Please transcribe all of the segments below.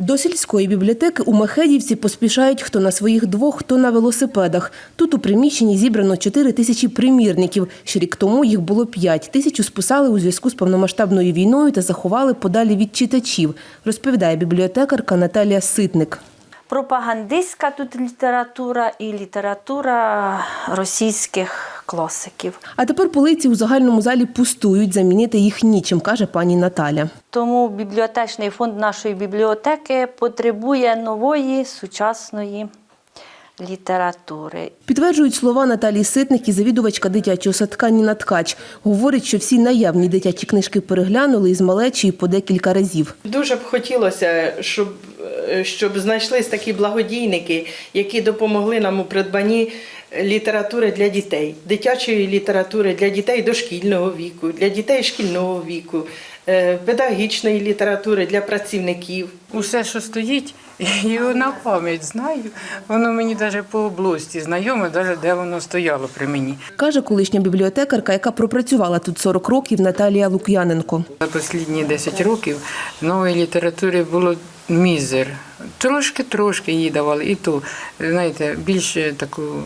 До сільської бібліотеки у Мехедівці поспішають хто на своїх двох, хто на велосипедах. Тут у приміщенні зібрано 4 тисячі примірників. Ще рік тому їх було 5. Тисячу списали у зв'язку з повномасштабною війною та заховали подалі від читачів, розповідає бібліотекарка Наталія Ситник. Пропагандистська тут література і література російських класиків. А тепер полиці у загальному залі пустують, замінити їх нічим, каже пані Наталя. Тому бібліотечний фонд нашої бібліотеки потребує нової сучасної літератури. Підтверджують слова Наталії Ситник і завідувачка дитячого садка Ніна Ткач. Говорить, що всі наявні дитячі книжки переглянули із малечі по декілька разів. Дуже б хотілося, щоб, щоб знайшлись такі благодійники, які допомогли нам у придбанні літератури для дітей, дитячої літератури для дітей дошкільного віку, для дітей шкільного віку, е, педагогічної літератури для працівників. Усе, що стоїть, я його на пам'ять знаю. Воно мені навіть по області знайоме, навіть де воно стояло при мені. Каже колишня бібліотекарка, яка пропрацювала тут 40 років Наталія Лук'яненко. За останні 10 років нової літератури було мізер. Трошки-трошки їй давали. І то, знаєте, більше таку,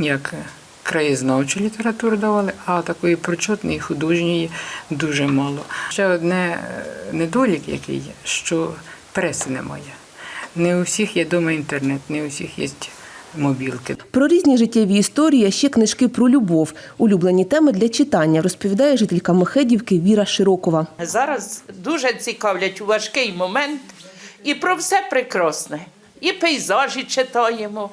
як краєзнавчу літературу давали, а такої прочотної, художньої дуже мало. Ще одне е, недолік, який є, що преси немає. Не у всіх є дома інтернет, не у всіх є мобілки. Про різні життєві історії, а ще книжки про любов. Улюблені теми для читання, розповідає жителька Мехедівки Віра Широкова. Зараз дуже цікавлять у важкий момент і про все прекрасне. І пейзажі читаємо,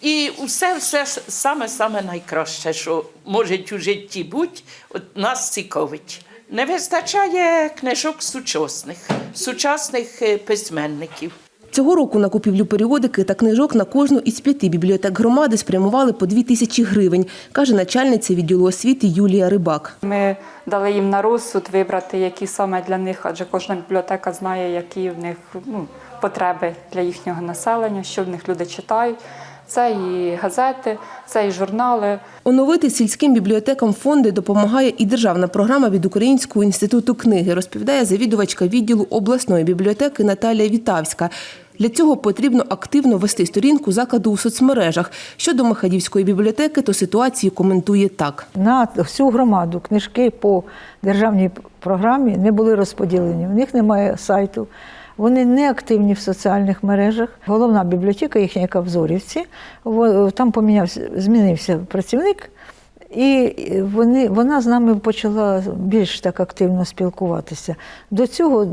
і все, все саме саме найкраще, що може у житті бути, от нас цікавить. Не вистачає книжок сучасних, сучасних е, письменників. Цього року на купівлю періодики та книжок на кожну із п'яти бібліотек громади спрямували по дві тисячі гривень, каже начальниця відділу освіти Юлія Рибак. Ми дали їм на розсуд вибрати, які саме для них, адже кожна бібліотека знає, які в них ну, потреби для їхнього населення, що в них люди читають. Це і газети, це і журнали. Оновити сільським бібліотекам фонди допомагає і державна програма від Українського інституту книги, розповідає завідувачка відділу обласної бібліотеки Наталія Вітавська. Для цього потрібно активно вести сторінку закладу у соцмережах. Щодо Махадівської бібліотеки, то ситуацію коментує так. на всю громаду книжки по державній програмі не були розподілені. В них немає сайту. Вони не активні в соціальних мережах. Головна бібліотека, їхня, яка в Зорівці, там помінявся, змінився працівник, і вони, вона з нами почала більш так активно спілкуватися. До цього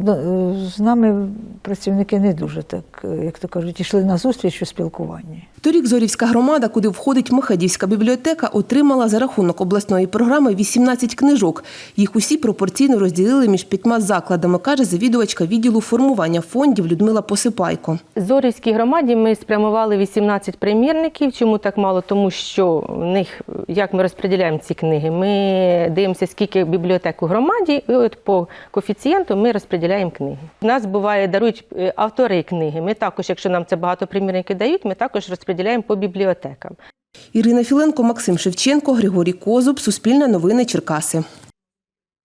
з нами працівники не дуже так, е, як то кажуть, йшли на зустріч у спілкуванні. Торік Зорівська громада, куди входить Махадівська бібліотека, отримала за рахунок обласної програми 18 книжок. Їх усі пропорційно розділили між п'ятьма закладами, каже завідувачка відділу формування фондів Людмила Посипайко. Зорівській громаді ми спрямували 18 примірників. Чому так мало? Тому що в них, як ми розподіляємо ці книги, ми дивимося, скільки бібліотек у громаді, і от по коефіцієнту ми розподіляємо книги. У нас буває дарують е, автори книги. Ми також, якщо нам це багато примірників дають, ми також розподіляємо по бібліотекам. Ірина Філенко, Максим Шевченко, Григорій Козуб, Суспільне новини Черкаси.